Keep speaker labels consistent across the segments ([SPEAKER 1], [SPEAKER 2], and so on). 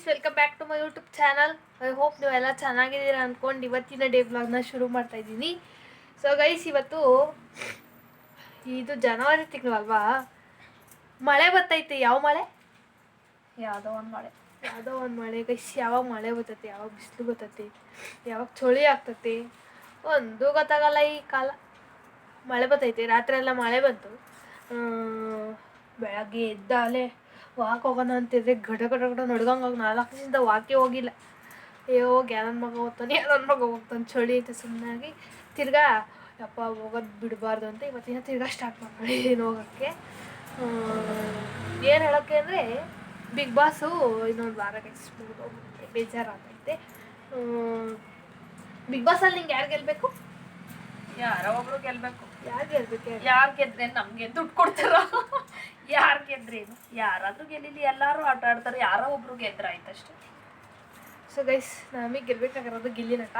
[SPEAKER 1] Guys welcome back to my YouTube channel I hope ನೀವೆಲ್ಲ ಚೆನ್ನಾಗಿದ್ದೀರಾ ಅಂದ್ಕೊಂಡು ಇವತ್ತಿನ ಡೇ ವ್ಲಾಗ್ನ ಶುರು ಮಾಡ್ತಾ ಇದ್ದೀನಿ. ಸೊ ಗೈಸ್ ಇವತ್ತು ಇದು ಜನವರಿ ತಿಂಗಳು ಅಲ್ವಾ? ಮಳೆ ಬರ್ತೈತೆ ಯಾವ ಮಳೆ?
[SPEAKER 2] ಯಾವುದೋ ಒಂದು ಮಳೆ.
[SPEAKER 1] ಯಾವುದೋ ಒಂದು ಮಳೆ. ಗೈಸ್ ಯಾವಾಗ ಮಳೆ ಬರ್ತೈತೆ ಯಾವಾಗ ಬಿಸಿಲು ಬರ್ತೈತೆ ಯಾವಾಗ ಚಳಿ ಆಗ್ತೈತೆ? ಒಂದು ಗೊತ್ತಾಗಲ್ಲ ಈ ಕಾಲ. ಮಳೆ ಬರ್ತೈತೆ ರಾತ್ರಿ ಎಲ್ಲ ಮಳೆ ಬಂತು. ಬೆಳಗ್ಗೆ ಎದ್ದಾಲೆ ವಾಕ್ ಹೋಗೋಣ ಅಂತಿದ್ರೆ ಗಡ ಗಡ ಗಡ ನಡ್ಗಂಗೆ ನಾಲ್ಕು ದಿನದ ವಾಕೇ ಹೋಗಿಲ್ಲ. ಅಯ್ಯೋ ಯಾರನ್ನ ಮಗ ಹೋಗ್ತಾನೆ ಯಾರನ್ನ ಮಗ ಹೋಗ್ತಾನೆ ಚಳಿ ಐತೆ ಸುಮ್ಮನಾಗಿ ತಿರ್ಗಾ, ಯಪ್ಪ, ಹೋಗೋದು ಬಿಡಬಾರ್ದು ಅಂತ ಇವತ್ತಿನ ತಿರ್ಗಾ ಸ್ಟಾರ್ಟ್ ಮಾಡ್ಕೊಂಡಿದ್ದೀನಿ ಹೋಗೋಕ್ಕೆ. ಏನು ಹೇಳೋಕ್ಕೆ ಅಂದರೆ ಬಿಗ್ ಬಾಸು ಇನ್ನೊಂದು ವಾರ ಹೋಗುತ್ತೆ ಬೇಜಾರಾಗೈತೆ. ಬಿಗ್ ಬಾಸಲ್ಲಿ ನಿಂಗೆ ಯಾರು ಗೆಲ್ಲಬೇಕು
[SPEAKER 2] ಯಾರೋ ಒಬ್ರು ಗೆಲ್ಬೇಕು.
[SPEAKER 1] ಯಾರು
[SPEAKER 2] ಗೆದ್ರೆ ನಮ್ಗೆ ದುಡ್ಡು ಕೊಡ್ತಾರ? ಯಾರ್ ಗೆದ್ರೇನು ಯಾರಾದ್ರೂ ಗೆಲ್ಲಿಲಿ ಎಲ್ಲಾರು ಆಟ ಆಡ್ತಾರೆ. ಯಾರೋ ಒಬ್ರು ಗೆದ್ರ ಆಯ್ತಷ್ಟೇ.
[SPEAKER 1] ಸೊ ಗೈಸ್ ನಮಗೆ ಗೆಲ್ಬೇಕಾಗಿರೋದು ಗಿಲ್ಲಿ ನಟ.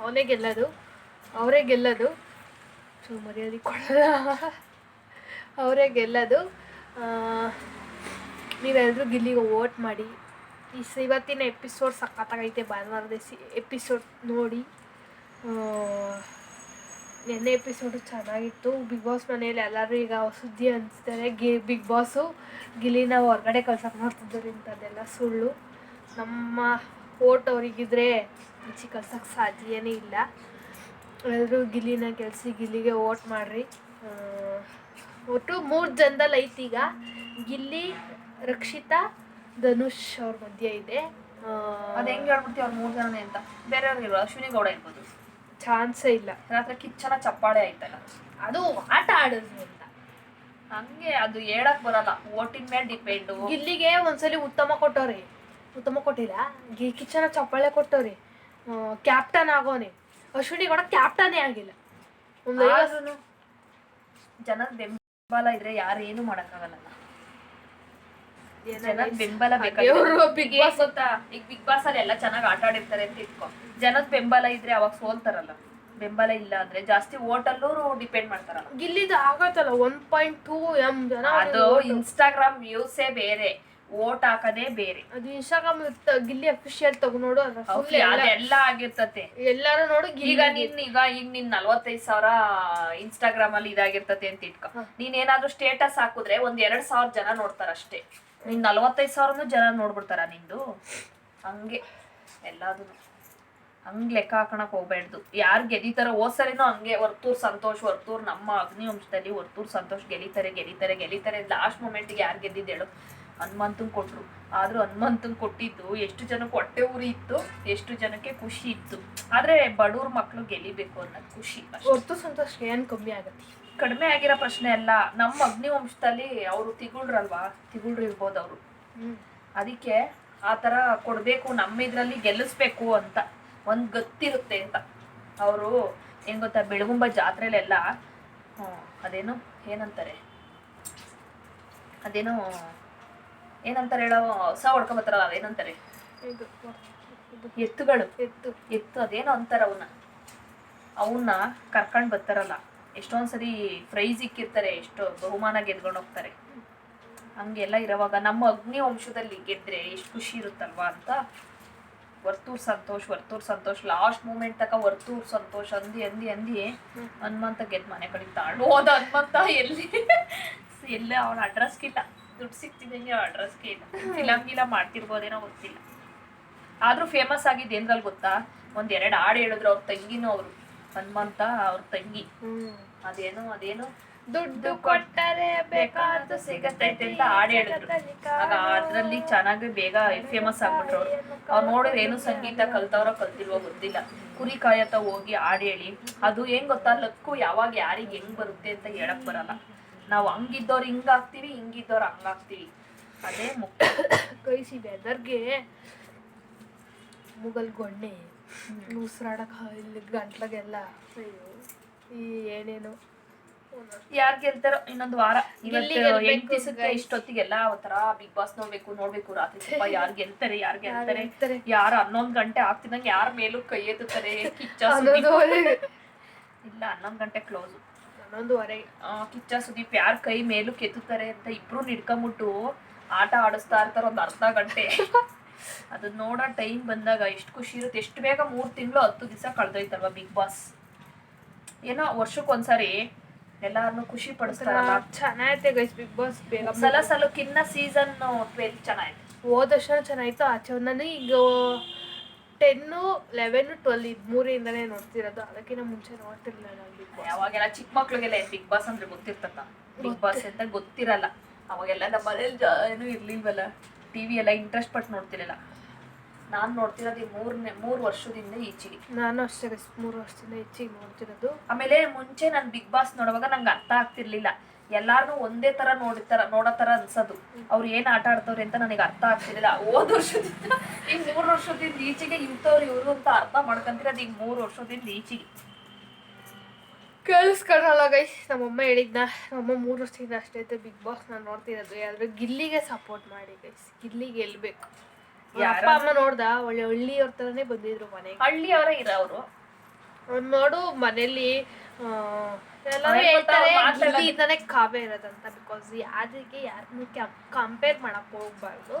[SPEAKER 1] ಅವನೇ ಗೆಲ್ಲೋದು. ಅವರೇ ಗೆಲ್ಲೋದು. ಸೊ ಮರ್ಯಾದೆ ಕೊಡೋದ ಅವರೇ ಗೆಲ್ಲೋದು. ನೀವೆಲ್ಲರೂ ಗಿಲ್ಲಿಗೆ ವೋಟ್ ಮಾಡಿ. ಈ ಸ- ಇವತ್ತಿನ ಎಪಿಸೋಡ್ ಸಖತ್ತಾಗೈತೆ. ಭಾನುವಾರದ ಎಪಿಸೋಡ್ ನೋಡಿ. ನೆನ್ನೆ ಎಪಿಸೋಡು ಚೆನ್ನಾಗಿತ್ತು. ಬಿಗ್ ಬಾಸ್ ಮನೇಲಿ ಎಲ್ಲರೂ ಈಗ ಸುದ್ದಿ ಅನಿಸ್ತಾರೆ ಗಿ ಬಿಗ್ ಬಾಸು ಗಿಲಿನ ಹೊರಗಡೆ ಕಳ್ಸಕ್ಕೆ ನೋಡ್ತಿದ್ದಾರೆ ಇಂಥದ್ದೆಲ್ಲ ಸುಳ್ಳು. ನಮ್ಮ ಓಟ್ ಅವರಿಗಿದ್ರೆ ಈಚೆ ಕಳ್ಸೋಕ್ಕೆ ಸಾಧ್ಯನೇ ಇಲ್ಲ. ಎಲ್ಲರೂ ಗಿಲಿನ ಕೆಲಸಿ ಗಿಲ್ಲಿಗೆ ಓಟ್ ಮಾಡಿರಿ. ಒಟ್ಟು ಮೂರು ಜನದಲ್ಲಿ ಐತಿ ಈಗ. ಗಿಲ್ಲಿ, ರಕ್ಷಿತಾ, ಧನುಷ್ ಅವ್ರ ಮಧ್ಯೆ ಇದೆ.
[SPEAKER 2] ಅದು ಹೆಂಗೆ ಹೇಳ್ಬಿಡ್ತೀವಿ ಅವ್ರು ಮೂರು ಜನನೇ ಅಂತ. ಬೇರೆಯವ್ರಿಗೆ ಅಶ್ವಿನಿ ಗೌಡ ಇರ್ಬೋದು.
[SPEAKER 1] ಚಾನ್ಸೇ ಇಲ್ಲ.
[SPEAKER 2] ರಾತ್ರಿ ಕಿಚ್ಚನ ಚಪ್ಪಾಳೆ ಆಯ್ತಲ್ಲ.
[SPEAKER 1] ಅದು ಆಟ ಆಡೋದ್ರಿಂದ ಅಂತ.
[SPEAKER 2] ಹಂಗೆ ಅದು ಹೇಳಕ್ ಬರಲ್ಲ. ಓಟಿನ ಮೇಲೆ ಡಿಪೆಂಡು
[SPEAKER 1] ಇಲ್ಲಿಗೆ ಒಂದ್ಸಲಿ ಉತ್ತಮ ಕೊಟ್ಟವ್ರಿ. ಉತ್ತಮ ಕೊಟ್ಟಿಲ್ಲ. ಗಿ ಕಿಚ್ಚನ ಚಪ್ಪಾಳೆ ಕೊಟ್ಟವ್ರಿ. ಕ್ಯಾಪ್ಟನ್ ಆಗೋನೆ. ಅಶ್ವಿನಿ ಕೂಡ ಕ್ಯಾಪ್ಟನೇ ಆಗಿಲ್ಲ.
[SPEAKER 2] ಜನದ ಬೆಂಬಲ ಇದ್ರೆ ಯಾರೇನು ಮಾಡಕ್ಕಾಗಲ್ಲ. ಜನದ ಬೆಂಬಲ
[SPEAKER 1] ಬಿಗ್
[SPEAKER 2] ಬಾಸ್ ಗೊತ್ತಾ ಈಗ ಬಿಗ್ ಬಾಸ್ ಅಲ್ಲಿ ಎಲ್ಲ ಚೆನ್ನಾಗಿ ಆಟ ಆಡಿರ್ತಾರೆ ಅಂತ ಇಟ್ಕೋ. ಜನದ ಬೆಂಬಲ ಇದ್ರೆ ಅವಾಗ ಸೋಲ್ತಾರಲ್ಲ. ಬೆಂಬಲ ಇಲ್ಲ ಅಂದ್ರೆ ಜಾಸ್ತಿ ಓಟಲ್ಲೂ ಡಿಪೆಂಡ್ ಮಾಡ್ತಾರಲ್ಲ.
[SPEAKER 1] ಗಿಲ್ಲಿದ ಆಗತ್ತಲ್ಲ ಒನ್ ಪಾಯಿಂಟ್ ಟೂ ಎಂ ಜನ
[SPEAKER 2] ಅದು ಇನ್ಸ್ಟಾಗ್ರಾಮ್ ವ್ಯೂಸೇ ಬೇರೆ ಓಟ್ ಹಾಕದೇ ಬೇರೆ.
[SPEAKER 1] ಅದು ಇನ್ಸ್ಟಾಗ್ರಾಮ್ ಗಿಲ್ಲಿ ಅಫಿಷಿಯಲ್ ತಗೋ ನೋಡು ಎಲ್ಲ-
[SPEAKER 2] ಅದೆಲ್ಲ ಆಗಿರ್ತತೆ.
[SPEAKER 1] ಎಲ್ಲಾರು ನೋಡು
[SPEAKER 2] ಈಗ ನಿನ್ ಈಗ ಈಗ ನಿನ್ ನಲ್ವತ್ತೈದ್ ಸಾವಿರ ಇನ್ಸ್ಟಾಗ್ರಾಮ್ ಅಲ್ಲಿ ಇದಾಗಿರ್ತತೆ ಅಂತ ಇಟ್ಕೊ. ನೀನ್ ಏನಾದ್ರು ಸ್ಟೇಟಸ್ ಹಾಕಿದ್ರೆ ಒಂದ್ ಎರಡ್ ಸಾವಿರ ಜನ ನೋಡ್ತಾರ ಅಷ್ಟೇ ನಿನ್ ನಲ್ವತ್ತೈದು ಸಾವಿರನು ಜನ ನೋಡ್ಬಿಡ್ತಾರ ನಿಂದು? ಹಂಗೆ ಎಲ್ಲಾದು ಹಂಗೆ ಲೆಕ್ಕ ಹಾಕೋಣಕ್ ಹೋಗ್ಬೇಡ್ದು. ಯಾರು ಗೆದಿತಾರ ಹೋದ್ಸರಿನೂ ಹಂಗೆ ವರ್ತೂರ್ ಸಂತೋಷ್, ವರ್ತೂರ್ ನಮ್ಮ ಅಗ್ನಿ ವಂಶದಲ್ಲಿ ವರ್ತೂರ್ ಸಂತೋಷ್ ಗೆಲಿತಾರೆ ಗೆಲಿತಾರೆ ಗೆಲಿತಾರೆ. ಲಾಸ್ಟ್ ಮೂಮೆಂಟಿಗೆ ಯಾರು ಗೆದ್ದಿದ್ದೇಳು ಹನುಮಂತಂಗೆ ಕೊಟ್ಟರು ಆದರೂ ಹನುಮಂತಂಗ್ ಕೊಟ್ಟಿದ್ದು ಎಷ್ಟು ಜನಕ್ಕೆ ಹೊಟ್ಟೆ ಉರಿ ಇತ್ತು, ಎಷ್ಟು ಜನಕ್ಕೆ ಖುಷಿ ಇತ್ತು. ಆದ್ರೆ ಬಡವ್ರ ಮಕ್ಕಳು ಗೆಲಿಬೇಕು ಅನ್ನೋದು ಖುಷಿ.
[SPEAKER 1] ಹೊರ್ತು ಸಂತೋಷ ಏನ್ ಕಮ್ಮಿ ಆಗತ್ತೆ?
[SPEAKER 2] ಕಡಿಮೆ ಆಗಿರೋ ಪ್ರಶ್ನೆ ಅಲ್ಲ ನಮ್ಮ ಅಗ್ನಿ ವಂಶದಲ್ಲಿ ಅವರು ತಿಗುಳ್ರಲ್ವಾ? ತಿಗುಳ್ರು ಇರ್ಬೋದು ಅವರು. ಅದಕ್ಕೆ ಆ ಥರ ಕೊಡಬೇಕು ನಮ್ಮ ಇದರಲ್ಲಿ ಗೆಲ್ಲಿಸ್ಬೇಕು ಅಂತ ಒಂದು ಗೊತ್ತಿರುತ್ತೆ ಅಂತ. ಅವರು ಏನು ಗೊತ್ತಾ ಬೆಳಗುಂಬ ಜಾತ್ರೆಲೆಲ್ಲ ಅದೇನು ಏನಂತಾರೆ? ಅದೇನೋ ಏನಂತಾರೆ ಹೇಳೋ ಹೊಸ ಹೊಡ್ಕೊಂಬತ್ತಾರಲ್ಲ ಅದೇನಂತಾರೆ? ಎತ್ತುಗಳು.
[SPEAKER 1] ಎತ್ತು.
[SPEAKER 2] ಎತ್ತು ಅದೇನೋ ಅಂತಾರೆ ಅವನ್ನ ಅವನ್ನ ಕರ್ಕೊಂಡು ಬರ್ತಾರಲ್ಲ ಎಷ್ಟೊಂದ್ ಸರಿ ಪ್ರೈಸ್ ಇಕ್ಕಿರ್ತಾರೆ, ಎಷ್ಟೋ ಬಹುಮಾನ ಗೆದ್ಕೊಂಡು ಹೋಗ್ತಾರೆ. ಹಂಗೆಲ್ಲ ಇರೋವಾಗ ನಮ್ಮ ಅಗ್ನಿ ವಂಶದಲ್ಲಿ ಗೆದ್ದರೆ ಎಷ್ಟು ಖುಷಿ ಇರುತ್ತಲ್ವಾ ಅಂತ? ವರ್ತೂರ್ ಸಂತೋಷ್ ವರ್ತೂರ್ ಸಂತೋಷ್ ಲಾಸ್ಟ್ ಮೂಮೆಂಟ್ ತಕ ವರ್ತೂರ್ ಸಂತೋಷ್ ಅಂದಿ ಅಂದಿ ಅಂದಿ ಹನುಮಂತ ಗೆದ್ ಮನೆ ಕಡೆ ತಾಳು ಹೋದ ಹನುಮಂತ ಎಲ್ಲಿ? ಎಲ್ಲ ಅವಳ ಅಡ್ರೆಸ್ಗಿಲ್ಲ ದುಡ್ಡು ಸಿಕ್ತಿದಂಗೆ ಅಡ್ರೆಸ್ಗೆ ಇಲ್ಲ. ಫಿಲಮ್ ಗಿಲ ಮಾಡ್ತಿರ್ಬೋದೇನೋ ಗೊತ್ತಿಲ್ಲ. ಆದ್ರೂ ಫೇಮಸ್ ಆಗಿದ್ದು ಏನ್ರಲ್ಲಿ ಗೊತ್ತಾ? ಒಂದೆರಡು ಹಾಡು ಹೇಳಿದ್ರು ಅವ್ರ ತಂಗಿನೂ ಅವರು. ಹನುಮಂತ ಅವ್ರ ತಂಗಿ. ಅದೇನು ಅದೇನು?
[SPEAKER 1] ದುಡ್ಡು ಕೊಟ್ಟರೆ ಬೇಕಾದ
[SPEAKER 2] ಸಿಗತೈತೆ ಅಂತ ಹಾಡು ಹೇಳಿದ್ರು ಆಗ ಅದ್ರಲ್ಲಿ ಚೆನ್ನಾಗಿ ಬೇಗ ಫೇಮಸ್ ಆಗ್ಬಿಟ್ರು. ಅವ್ರು ಅವ್ರು ನೋಡಿದ್ರೆ ಏನು ಸಂಗೀತ ಕಲ್ತವ್ರ ಕಲ್ತಿಲ್ವೋ ಗೊತ್ತಿಲ್ಲ. ಕುರಿ ಕಾಯತ್ತ ಹೋಗಿ ಹಾಡು ಹೇಳಿ ಅದು ಹೆಂಗ್ ಗೊತ್ತಾ? ಲಕ್ಕು ಯಾವಾಗ ಯಾರಿಗೆ ಹೆಂಗ್ ಬರುತ್ತೆ ಅಂತ ಹೇಳಕ್ ಬರಲ್ಲ. ನಾವು ಹಂಗಿದ್ದವ್ರು ಹಿಂಗ್ ಆಗ್ತೀವಿ ಹಿಂಗಿದ್ದವ್ರು ಹಂಗಾಗ್ತೀವಿ ಅದೇ ಮುಖ್ಯ.
[SPEAKER 1] ಕೈಸಿ ಬೆದರ್ಗೆ ಮುಗಲ್ ಗೊಣ್ಣೆ ಉಸಿರಾಡಕ್ ಇಲ್ಲಿ ಗಂಟ್ಲಾಗೆಲ್ಲ ಅಯ್ಯೋ. ಈ ಏನೇನು
[SPEAKER 2] ಯಾರ್ ಗೆಲ್ತಾರೋ ಇನ್ನೊಂದ್ ವಾರ. ಇವತ್ತು ಎಂಟ್ ದಿವಸಕ್ಕೆ. ಇಷ್ಟೊತ್ತಿಗೆಲ್ಲ ಒಂಥರ ಬಿಗ್ ಬಾಸ್ ನೋಡ್ಬೇಕು ನೋಡ್ಬೇಕು. ರಾತ್ರಿ ಸ್ವಲ್ಪ ಯಾರ್ ಗೆಲ್ತಾರೆ ಯಾರ್ ಗೆಲ್ತಾರೆ? ಯಾರು ಹನ್ನೊಂದ್ ಗಂಟೆ ಆಗ್ತಿದಂಗೆ ಯಾರ ಮೇಲೂ ಕೈ ಎತ್ತುತ್ತಾರೆ? ಕಿಚ್ಚ ಇಲ್ಲ ಹನ್ನೊಂದ್ ಗಂಟೆ ಕ್ಲೋಸ್
[SPEAKER 1] ಹನ್ನೊಂದುವರೆ
[SPEAKER 2] ಕಿಚ್ಚ ಸುದೀಪ್ ಯಾರ್ ಕೈ ಮೇಲೂ ಕೆತ್ತುತ್ತಾರೆ ಅಂತ ಇಬ್ರು ನಿಡ್ಕೊಂಬಿಟ್ಟು ಆಟ ಆಡಿಸ್ತಾ ಇರ್ತಾರ ಒಂದ್ ಅರ್ಧ ಗಂಟೆ. ಅದನ್ನ ನೋಡೋ ಟೈಮ್ ಬಂದಾಗ ಎಷ್ಟು ಖುಷಿ ಇರುತ್ತೆ. ಎಷ್ಟು ಬೇಗ ಮೂರ್ ತಿಂಗಳು ಹತ್ತು ದಿವಸ ಕಳ್ದೋಯ್ತಲ್ವಾ ಬಿಗ್ ಬಾಸ್ ಏನೋ ವರ್ಷಕ್ಕೊಂದ್ಸರಿ ಎಲ್ಲಾರನ್ನು ಖುಷಿ ಪಡಿಸ್ತಾರಲ್ಲ.
[SPEAKER 1] ಚೆನ್ನಾಗೈತೆ ಗೈಸ್ ಬಿಗ್ ಬಾಸ್ ಬೇಗ
[SPEAKER 2] ಸಲ ಸಲಕ್ಕಿನ್ನ ಸೀಸನ್ ಟ್ವೆಲ್ ಚೆನ್ನಾಗಿದೆ
[SPEAKER 1] ಹೋದ ವರ್ಷ ಚೆನ್ನಾಗಿತ್ತು ಆಚೆ ನಾನು ಈಗ ಟೆನ್ನು ಲೆವೆನ್ ಟ್ವೆಲ್ ಇದು ಮೂರಿಂದನೇ ನೋಡ್ತಿರೋದು ಅದಕ್ಕಿಂತ ಮುಂಚೆ ನೋಡ್ತಿರ್ಲಿಲ್ಲ ನಾನು ಬಿಗ್ ಬಾಸ್
[SPEAKER 2] ಅವಾಗೆಲ್ಲ ಚಿಕ್ಕ ಮಕ್ಳಿಗೆಲ್ಲ ಬಿಗ್ ಬಾಸ್ ಅಂದ್ರೆ ಗೊತ್ತಿರ್ತದ? ಬಿಗ್ ಬಾಸ್ ಅಂತ ಗೊತ್ತಿರಲ್ಲ. ಅವಾಗೆಲ್ಲ ನಮ್ಮ ಮನೇಲಿ ಏನು ಏನೂ ಇರ್ಲಿಲ್ವಲ್ಲ? ಟಿವಿ ಎಲ್ಲ ಇಂಟ್ರೆಸ್ಟ್ ಪಟ್ಟು ನೋಡ್ತಿರಲಿಲ್ಲ. ನಾನ್ ನೋಡ್ತಿರೋದು ಈ ಮೂರನೇ ಮೂರು ವರ್ಷದಿಂದ ಈಚೆಗೆ
[SPEAKER 1] ನಾನು ಅಷ್ಟೇ ಮೂರು ವರ್ಷದಿಂದ ಹೆಚ್ಚಿಗೆ ನೋಡ್ತಿರೋದು.
[SPEAKER 2] ಆಮೇಲೆ ಮುಂಚೆ ನಾನು ಬಿಗ್ ಬಾಸ್ ನೋಡುವಾಗ ನಂಗೆ ಅರ್ಥ ಆಗ್ತಿರ್ಲಿಲ್ಲ. ಎಲ್ಲಾರನು ಒಂದೇ ತರ ನೋಡಿತರ ನೋಡೋ ತರ ಅನ್ಸೋದು. ಅವ್ರು ಏನ್ ಆಟ ಆಡ್ತವ್ರೆ ಅಂತ ನನಗೆ ಅರ್ಥ ಆಗ್ತಿರ್ಲಿಲ್ಲ. ಹೋದ್ ವರ್ಷದಿಂದ ಈ ಮೂರು ವರ್ಷದಿಂದ ಈಚೆಗೆ ಇಂಥವ್ರು ಇವರು ಅಂತ ಅರ್ಥ ಮಾಡ್ಕೊಂತಿರೋದು ಈಗ ಮೂರು ವರ್ಷದಿಂದ ಈಚೆಗೆ
[SPEAKER 1] ಕೇಳಿಸ್ಕೊಳಲ್ಲ ಗೈಸ್ ನಮ್ಮಮ್ಮ ಹೇಳಿದ್ನ ನಮ್ಮಮ್ಮ ಮೂರು ವರ್ಷದಿಂದ ಅಷ್ಟೇ ಐತೆ ಬಿಗ್ ಬಾಸ್ ನಾನು ನೋಡ್ತಿರೋದು. ಯಾರು ಗಿಲ್ಲಿಗೆ ಸಪೋರ್ಟ್ ಮಾಡಿ ಗೈಸ್ ಗಿಲ್ಲಿಗೆ ಗೆಲ್ಬೇಕು ಅಪ್ಪ ಅಮ್ಮ ನೋಡ್ದ ಒಳ್ಳೆ ಹಳ್ಳಿಯವ್ರ ತರನೇ ಬಂದಿದ್ರು ಮನೆಗೆ.
[SPEAKER 2] ಹಳ್ಳಿಯವರೇ ಇರ
[SPEAKER 1] ಅವ್ರು? ನೋಡು ಮನೇಲಿ ಎಲ್ಲರೂ ಹೇಳ್ತಾರೆ
[SPEAKER 2] ಅವ್ರು ಮಾತಾಡೋದು?
[SPEAKER 1] ಗಿಲ್ಲಿಯಿಂದನೇ ಕಾವ್ಯ ಇರೋದಂತ ಬಿಕಾಸ್ ಯಾರಿಗೆ ಯಾರನ್ನೂ ಕಂಪೇರ್ ಮಾಡಕ್ ಹೋಗ್ಬಾರ್ದು.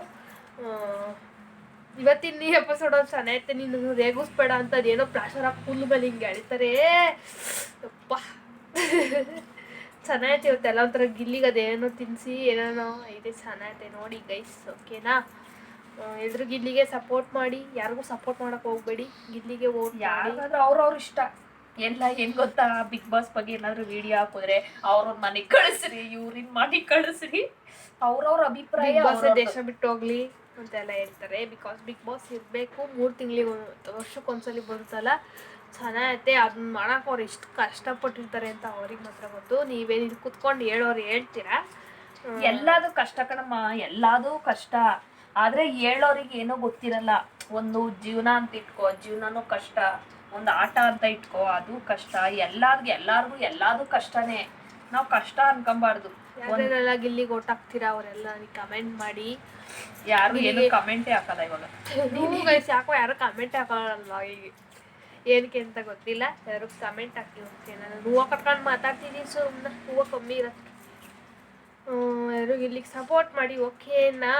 [SPEAKER 1] ಇವತ್ತಿನ ಈ ಎಪಿಸೋಡ್ ಒಂದು ಚೆನ್ನಾಗೈತೆ ನೀನು ರೇಗಿಸ್ಬೇಡ ಅಂತ ಅದೇನೋ ಪ್ರಾಶರ ಫುಲ್ ಮೇಲೆ ಹಿಂಗೆ ಎಳಿತಾರೆ. ಯಪ್ಪ. ಚೆನ್ನಾಗೈತೆ ಇವತ್ತೆಲ್ಲ ಒಂಥರ ಗಿಲ್ಲಿಗೆ ಅದೇನೋ ತಿನ್ಸಿ ಏನೇನೋ ಇದೆ ಚೆನ್ನಾಗೈತೆ ನೋಡಿ ಗೈಸ್ ಓಕೆನಾ ಎಲ್ರು ಗಿಲ್ಲಿಗೆ ಸಪೋರ್ಟ್ ಮಾಡಿ ಯಾರಿಗೂ ಸಪೋರ್ಟ್ ಮಾಡಕ್ ಹೋಗ್ಬೇಡಿ. ಗಿಲ್ಲಿಗೆ ಓಟ್
[SPEAKER 2] ಯಾರಾದ್ರೂ ಅವ್ರವ್ರ ಇಷ್ಟ. ಎಲ್ಲ ಏನ್ ಗೊತ್ತಾ? ಬಿಗ್ ಬಾಸ್ ಬಗ್ಗೆ ಏನಾದ್ರು ವಿಡಿಯೋ ಹಾಕಿದ್ರೆ ಅವ್ರವ್ರ ಮನೆಗ್ ಕಳಿಸ್ರಿ ಇವ್ರಿನ್ ಮನೆಗ್ ಕಳಿಸ್ರಿ. ಅವ್ರವ್ರ ಅಭಿಪ್ರಾಯ
[SPEAKER 1] ದೇಶ ಬಿಟ್ಟು ಹೋಗ್ಲಿ ಅಂತೆಲ್ಲ ಹೇಳ್ತಾರೆ. ಬಿಕಾಸ್ ಬಿಗ್ ಬಾಸ್ ಇರಬೇಕು ಮೂರು ತಿಂಗಳಿಗೆ ವರ್ಷಕ್ಕೊಂದ್ಸಲಿ ಬರುತ್ತಲ್ಲ ಚೆನ್ನಾಗೈತೆ ಅದನ್ನ ಮಾಡಕ್ ಅವ್ರು ಎಷ್ಟು ಕಷ್ಟಪಟ್ಟಿರ್ತಾರೆ ಅಂತ ಅವ್ರಿಗೆ ಮಾತ್ರ ಗೊತ್ತು. ನೀವೇನು ಕುತ್ಕೊಂಡು ಹೇಳೋರು ಹೇಳ್ತೀರಾ?
[SPEAKER 2] ಎಲ್ಲಾದು ಕಷ್ಟ ಕಣಮ್ಮ ಎಲ್ಲಾದು ಕಷ್ಟ. ಆದ್ರೆ ಹೇಳೋರಿಗೆ ಏನೋ ಗೊತ್ತಿರಲ್ಲ. ಒಂದು ಜೀವನ ಅಂತ ಇಟ್ಕೋ ಜೀವನನೂ ಕಷ್ಟ. ಒಂದು ಆಟ ಅಂತ ಇಟ್ಕೋ ಅದು ಕಷ್ಟ. ಎಲ್ಲಾರ್ಗು ಎಲ್ಲಾರ್ಗು ಎಲ್ಲಾದು ಕಷ್ಟನೇ. ನಾವು ಕಷ್ಟ ಅನ್ಕೊಂಬಾರ್ದು.
[SPEAKER 1] ಯಾರ್ಯಾರೆಲ್ಲ ಗಿಲ್ಲಿಗೆ ಓಟ್ ಹಾಕ್ತೀರಾ ಅವರೆಲ್ಲ? ಕಮೆಂಟ್ ಮಾಡಿ.
[SPEAKER 2] ಯಾರು ಏನು ಕಮೆಂಟೇ ಹಾಕಲ್ಲ ಇವಾಗ.
[SPEAKER 1] ನೀವು ಗೈಸ್ ಯಾಕೋ ಯಾರು ಕಮೆಂಟ್ ಹಾಕಲ್ಲ ಈಗ? ಏನಕ್ಕೆ ಅಂತ ಗೊತ್ತಿಲ್ಲ. ಯಾರು ಕಮೆಂಟ್ ಹಾಕಿ ಓಕೆ ನಾನು ಹೂವು ಕಟ್ಕೊಂಡು ಮಾತಾಡ್ತೀನಿ ಸುಮ್ಮನೆ ಹೂವು ಕಮ್ಮಿ ಇರತ್ತೆ. ಯಾರು ಇಲ್ಲಿಗೆ ಸಪೋರ್ಟ್ ಮಾಡಿ ಓಕೆನಾ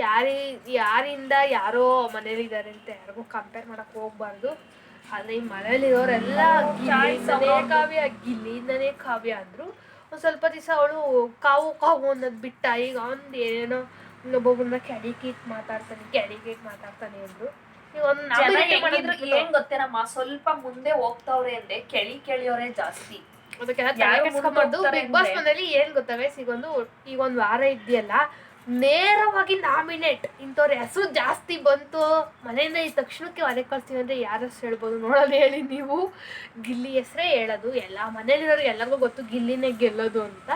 [SPEAKER 1] ಯಾರಿ ಯಾರಿಂದ ಯಾರೋ ಮನೇಲಿದ್ದಾರೆ ಅಂತ ಯಾರಿಗೂ ಕಂಪೇರ್ ಮಾಡಕ್ ಹೋಗ್ಬಾರ್ದು. ಆದ್ರೆ ಈ ಮನೇಲಿರೋರೆಲ್ಲ ಕಾವ್ಯ ಗಿಲ್ಲಿಂದನೇ ಕಾವ್ಯ ಅಂದ್ರು ಒಂದ್ ಸ್ವಲ್ಪ ದಿವಸ ಅವಳು ಕಾವು ಕಾವು ಅನ್ನೋದು ಬಿಟ್ಟ ಈಗ ಒಂದ್ ಏನೇನೋ ಇನ್ನೊಬ್ಬೊಬ್ಬರನ್ನ ಕ್ಯಾಡಿಕೇಟ್ ಮಾತಾಡ್ತಾನೆ ಕ್ಯಾಡಿಕೇಟ್ ಮಾತಾಡ್ತಾನೆ ಅಂದ್ರು. ಈಗ ಒಂದ್
[SPEAKER 2] ಏನ್ ಗೊತ್ತೇನಮ್ಮ ಸ್ವಲ್ಪ ಮುಂದೆ ಹೋಗ್ತಾವ್ರೆ ಅಂದ್ರೆ ಕೆಳಿ ಕೆಳಿಯೋರೆ ಜಾಸ್ತಿ.
[SPEAKER 1] ಅದಕ್ಕೆಲ್ಲ ಬಿಗ್ ಬಾಸ್ ಮನೇಲಿ ಏನ್ ಗೊತ್ತವೆ ಸಿಗೊಂದು ಈಗ ಒಂದ್ ವಾರ ಇದೆಯಲ್ಲ ನೇರವಾಗಿ ನಾಮಿನೇಟ್ ಇಂಥವ್ರ ಹೆಸರು ಜಾಸ್ತಿ ಬಂತು ಮನೆಯಿಂದ ಈ ತಕ್ಷಣಕ್ಕೆ ಮನೆ ಕಳ್ಸ್ತೀವಿ ಅಂದ್ರೆ ಯಾರ ಹೆಸ್ರು ಹೇಳ್ಬೋದು ನೋಡೋದು ಹೇಳಿ ನೀವು. ಗಿಲ್ಲಿ ಹೆಸರೇ ಹೇಳೋದು ಎಲ್ಲ ಮನೇಲಿರೋರು ಎಲ್ಲರಿಗೂ ಗೊತ್ತು ಗಿಲ್ಲಿನೇ ಗೆಲ್ಲೋದು ಅಂತ.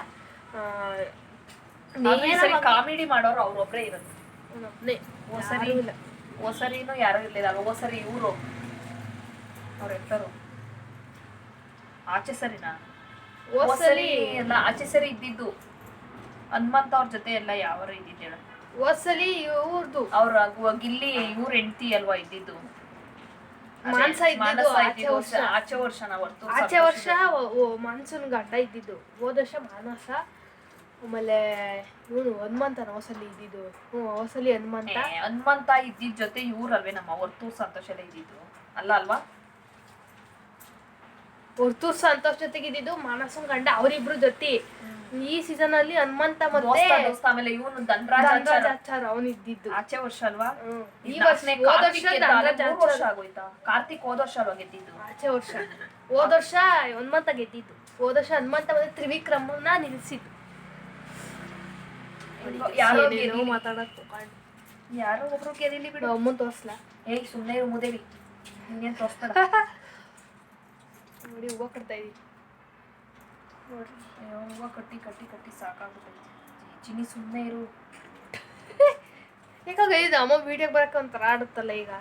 [SPEAKER 2] ಕಾಮಿಡಿ ಮಾಡೋರು ಅವ್ರೊಬ್ರೇ ಇರೋದು.
[SPEAKER 1] ಯಾರೂ ಇಲ್ಲ.
[SPEAKER 2] ಹೋಸರಿನೂ ಯಾರು ಇರ್ಲಿಲ್ಲ. ಹೋಸರಿ ಇವರು. ಅವ್ರ ಹೆಸರು ಆಚೆ ಸರಿನಾ? ಹೋಸರಿ ಎಲ್ಲ ಆಚೆ ಸರಿ ಇದ್ದಿದ್ದು. ಹನುಮಂತ ಅವ್ರ ಜೊತೆ ಎಲ್ಲ ಯಾವ ಇದ್ದಿದ್ದೇಳ
[SPEAKER 1] ಹೋದ್ಸಲಿ ಇವ್ರದ್ದು
[SPEAKER 2] ಅವ್ರ ಗಿಲ್ಲಿ ಇವ್ರ ಹೆಂಡತಿ ಅಲ್ವಾ ಇದ್ದಿದ್ದು?
[SPEAKER 1] ಮಾನಸ ಇದ್ದಿದ್ದು
[SPEAKER 2] ಮಾನಸ
[SPEAKER 1] ಆಚೆ
[SPEAKER 2] ಇದ್ದಿದ್ದು
[SPEAKER 1] ವರ್ಷ.
[SPEAKER 2] ಆಚೆ ವರ್ಷನ ಹೊರ್ತು
[SPEAKER 1] ಆಚೆ ವರ್ಷ ಮಾನ್ಸೂನ್ ಗಂಡ ಇದ್ದಿದ್ದು. ಹೋದ ವರ್ಷ ಮಾನಸ ಆಮೇಲೆ ಇವನು ಹನುಮಂತನ ಹೊಸಲಿ ಇದ್ದಿದ್ದು. ಹ್ಞೂ ಹೊಸಲಿ ಹನುಮಂತ.
[SPEAKER 2] ಏ, ಹನುಮಂತ ಇದ್ದಿದ್ ಜೊತೆ ಇವ್ರಲ್ವೇ ನಮ್ಮ ಹೊರ್ತು ಸಂತೋಷ ಎಲ್ಲ ಇದ್ದಿದ್ದು. ಅಲ್ಲ ಅಲ್ವಾ?
[SPEAKER 1] ಹೊರ್ತೂರ್ ಸಂತೋಷ್ ಜೊತೆಗೆ ಇದ್ದಿದ್ದು ಮಾನಸನ್ ಗಂಡ ಅವರಿಬ್ರು ಜೊತೆ. ಈ ಸೀಸನ್ ಅಲ್ಲಿ ಹನುಮಂತ ಮತ್ತೆ
[SPEAKER 2] ಆಮೇಲೆ ಇವನು ಧನರಾಜ್
[SPEAKER 1] ಧನರಾಜ್
[SPEAKER 2] ಆಚಾರ
[SPEAKER 1] ಆಚಾರ್ ಅವನ್ ಇದ್ದಿದ್ದು.
[SPEAKER 2] ಆಚೆ ವರ್ಷ ಅಲ್ವಾ.
[SPEAKER 1] ಈ ವರ್ಷ
[SPEAKER 2] ಆಗೋಯ್ತಾ? ಕಾರ್ತಿಕ್ ಹೋದ ವರ್ಷ ಅಲ್ವಾ ಗೆದ್ದಿದ್ದು?
[SPEAKER 1] ಆಚೆ ವರ್ಷ. ಹೋದ ವರ್ಷ ಹನುಮಂತ ಗೆದ್ದಿದ್ದು. ಹೋದ ವರ್ಷ ಹನುಮಂತ ಮತ್ತೆ ತ್ರಿವಿಕ್ರಮನ ನಿಲ್ಸಿದ್ದು.
[SPEAKER 2] ಯಾರೋ.
[SPEAKER 1] ಮಾತಾಡಕ್
[SPEAKER 2] ಒಬ್ರು ಗೆದಿಲಿ ಬಿಡು.
[SPEAKER 1] ಅಮ್ಮನ್ ತೋರ್ಸ್ಲಾ?
[SPEAKER 2] ಏಯ್ ಸುಮ್ಮನೆ ಮುದೇವಿ. ನೀನೇನ್ ತೋರಿಸ್ಬೇಡ.
[SPEAKER 1] ನೋಡಿ ಹೂವು ಕಟ್ತಾ ಇದೀವಿ ನೋಡ್ರಿ
[SPEAKER 2] ಅಯ್ಯೋ ಹೂವ ಕಟ್ಟಿ ಕಟ್ಟಿ ಕಟ್ಟಿ ಸಾಕಾಗ್ಬಿಟ್ಟೈತಿ. ಚಿನ್ನಿ ಸುಮ್ಮನೆ ಇರು.
[SPEAKER 1] ಯಾಕಾಗ ಇದು ಅಮ್ಮ ವೀಡಿಯೋಗೆ ಬರೋಕೆ ಒಂಥರ ಆಡುತ್ತಲ್ಲ ಈಗ.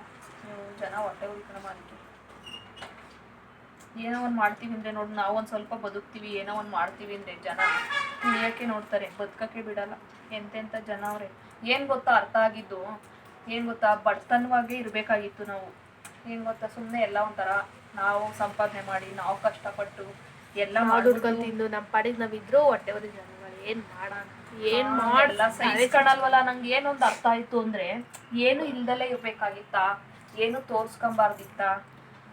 [SPEAKER 2] ನೀವು ಜನ ಹೊಟ್ಟೆ ಉಳ್ಕೊಳಮ್ಮ ಅದಕ್ಕೆ ಏನೋ ಒಂದು ಮಾಡ್ತೀವಿ ಅಂದರೆ ನೋಡಿ ನಾವು ಒಂದು ಸ್ವಲ್ಪ ಬದುಕ್ತೀವಿ ಏನೋ ಒಂದು ಮಾಡ್ತೀವಿ ಅಂದರೆ ಜನ ಉಳಿಯೋಕ್ಕೆ ನೋಡ್ತಾರೆ. ಬದುಕಕ್ಕೆ ಬಿಡಲ್ಲ. ಎಂತೆಂಥ ಜನ ಅವರೇ. ಏನು ಗೊತ್ತಾ ಅರ್ಥ ಆಗಿದ್ದು? ಏನು ಗೊತ್ತಾ? ಬಡತನವಾಗೇ ಇರಬೇಕಾಗಿತ್ತು ನಾವು. ಏನು ಗೊತ್ತಾ? ಸುಮ್ಮನೆ ಎಲ್ಲ ಒಂಥರ ನಾವು ಸಂಪಾದನೆ ಮಾಡಿ ನಾವು ಕಷ್ಟಪಟ್ಟು ಎಲ್ಲ
[SPEAKER 1] ದುಡ್ಕೊಂಡ್ ತಿಂದು ನಮ್ಮ ಪಾಡಿಗೆ ನಾವಿದ್ರು ಹೊಟ್ಟೆ ಹೊರಗೆ ಜನಗಳು ಏನ್ ಮಾಡೋಣ? ಏನ್
[SPEAKER 2] ಮಾಡಲ್ಲ
[SPEAKER 1] ಮಾಡ್
[SPEAKER 2] ಸಹಿಸ್ಕೊಳಲ್ವಲ್ಲ ನಂಗೆ ಏನೊಂದು ಅರ್ಥ ಆಯ್ತು ಅಂದ್ರೆ ಏನು ಇಲ್ದಲೇ ಇರ್ಬೇಕಾಗಿತ್ತಾ? ಏನು ತೋರ್ಸ್ಕೊಂಬಾರ್ದಿತ್ತ?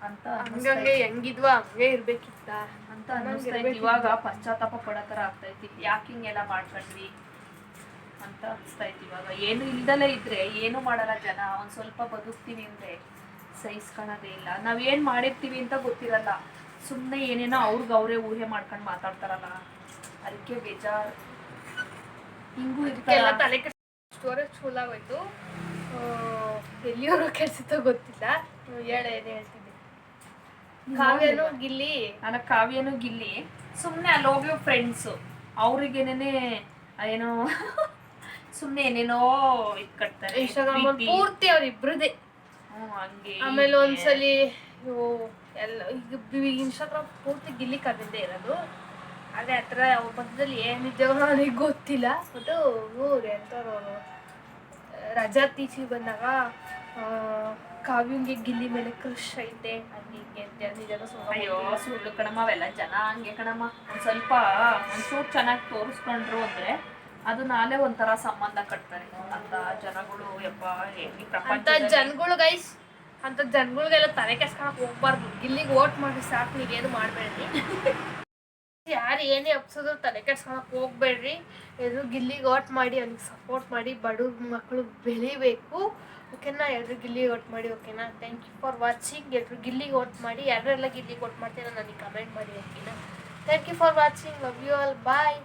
[SPEAKER 2] ಅಂತ
[SPEAKER 1] ಹಂಗಂಗೆ ಹೆಂಗಿದ್ವ ಹಂಗೆ ಇರ್ಬೇಕಿತ್ತ.
[SPEAKER 2] ಅಂತ ಅನ್ನಿಸ್ತೈತಿ ಇವಾಗ ಪಶ್ಚಾತ್ತಾಪ ಪಡೋ ಥರ ಆಗ್ತೈತಿ ಯಾಕೆ ಹಿಂಗೆಲ್ಲ ಮಾಡ್ಕೊಂಡ್ವಿ? ಅಂತ ಅನಿಸ್ತೈತಿ ಇವಾಗ. ಏನು ಇಲ್ದಲೇ ಇದ್ರೆ ಏನು ಮಾಡಲ್ಲ ಜನ. ಒಂದ್ ಸ್ವಲ್ಪ ಬದುಕ್ತೀನಿ ಅಂದ್ರೆ ಸಹಿಸ್ಕೊಳೋದೇ ಇಲ್ಲ. ನಾವು ಏನು ಮಾಡಿರ್ತೀವಿ ಅಂತ ಗೊತ್ತಿರಲ್ಲ. ಸುಮ್ಮನೆ ಏನೇನೋ ಅವ್ರಿಗೆ ಅವರೇ ಊಹೆ ಮಾಡ್ಕೊಂಡು ಮಾತಾಡ್ತಾರಲ್ಲ. ಅದಕ್ಕೆ ಬೇಜಾರ್. ಹಿಂಗೂ ಇರ್ತಾರೆ.
[SPEAKER 1] ತಲೆ ಸ್ಟೋರೇಜ್ ಫುಲ್ ಆಗೋಯ್ತು. ಎಲ್ಲಿಯವರು ಕೆಲ್ಸತ್ತೋ ಗೊತ್ತಿಲ್ಲ. ಹೇಳ್ತೀನಿ ಹೇಳು ಹೇಳ್ತಿದ್ದೆ? ಕಾವ್ಯನು ಗಿಲ್ಲಿ.
[SPEAKER 2] ನನ್ನ ಕಾವ್ಯನು ಗಿಲ್ಲಿ. ಸುಮ್ಮನೆ ಅಲ್ಲಿ ಹೋಗಿ ಫ್ರೆಂಡ್ಸು ಅವ್ರಿಗೇನೇನೆ ಏನೋ ಸುಮ್ಮನೆ ಏನೇನೋ ಇದ್ ಕಟ್ತಾರೆ ಪ್ರೀತಿ.
[SPEAKER 1] ಅವ್ರಿಬ್ರದೇ.
[SPEAKER 2] ಹಂಗೆ
[SPEAKER 1] ಆಮೇಲೆ. ಒಂದ್ಸಲಿ ಇವು ಎಲ್ಲ ಈಗ ಇನ್ಸ್ಟಾಗ್ರಾಮ್ ಪೂರ್ತಿ ಗಿಲ್ಲಿ ಕವಿಂದೆ ಇರೋದು. ಅದೇ ಹತ್ರ ಪಕ್ಕದಲ್ಲಿ ಏನಿದ್ದೇವೋ ನನಗೆ ಗೊತ್ತಿಲ್ಲ. ಬಟ್ ಇವ್ರು ಎಂಥವ್ರು ರಜಾ ತೀಚಿ ಬಂದಾಗ ಕಾವ್ಯಂಗೆ ಗಿಲ್ಲಿ ಮೇಲೆ ಕ್ರಶ್ ಐತೆ ಹಂಗೆ ಹಿಂಗೆ ಅಂತ
[SPEAKER 2] ಅಯ್ಯೋ ಸುಳ್ಳು ಕಣಮ್ಮ ಅವೆಲ್ಲ. ಜನ ಹಂಗೆ ಕಣಮ್ಮ. ಒಂದ್ ಸ್ವಲ್ಪ ಒಂಚೂರು ಚೆನ್ನಾಗಿ ತೋರಿಸ್ಕೊಂಡ್ರು ಅಂದ್ರೆ ಅದು ನಾಳೆ ಒಂಥರ ಸಂಬಂಧ ಕಟ್ತಾರೆ. ಅಂತ ಜನಗಳು ಯಪ್ಪ ಈ
[SPEAKER 1] ಅಂತ
[SPEAKER 2] ಪ್ರಪಂಚದಲ್ಲಿ.
[SPEAKER 1] ಜನಗಳು ಗೈಸ್ ಅಂತ ಜನಗಳಿಗೆಲ್ಲ ತಲೆ ಕೆಸ್ಕೊಳಕ್ ಹೋಗ್ಬಾರ್ದು. ಗಿಲ್ಲಿಗೆ ಓಟ್ ಮಾಡಿ ಸಾಕು ನೀವೇನು ಮಾಡಬೇಡ್ರಿ. ಯಾರು ಏನೇ ಅಪ್ಸೋದ್ರು ತಲೆ ಕೆಡ್ಸ್ಕೊಳಕ್ ಹೋಗ್ಬೇಡ್ರಿ. ಎಲ್ರು ಗಿಲ್ಲಿಗೆ ಓಟ್ ಮಾಡಿ ಅವ್ನಿಗೆ ಸಪೋರ್ಟ್ ಮಾಡಿ ಬಡವ್ರ ಮಕ್ಕಳು ಬೆಳಿಬೇಕು. ಓಕೆನಾ ಎಲ್ರು ಗಿಲ್ಲಿಗೆ ಓಟ್ ಮಾಡಿ ಓಕೆನಾ ಥ್ಯಾಂಕ್ ಯು ಫಾರ್ ವಾಚಿಂಗ್ ಎಲ್ರು ಗಿಲ್ಲಿಗೆ ಓಟ್ ಮಾಡಿ ಯಾರೆಲ್ಲ ಗಿಲ್ಲಿಗೆ ಓಟ್ ಮಾಡ್ತೀರಾ ನನಗೆ ಕಮೆಂಟ್ ಮಾಡಿ ಓಕೆನಾ thank you for watching love you all bye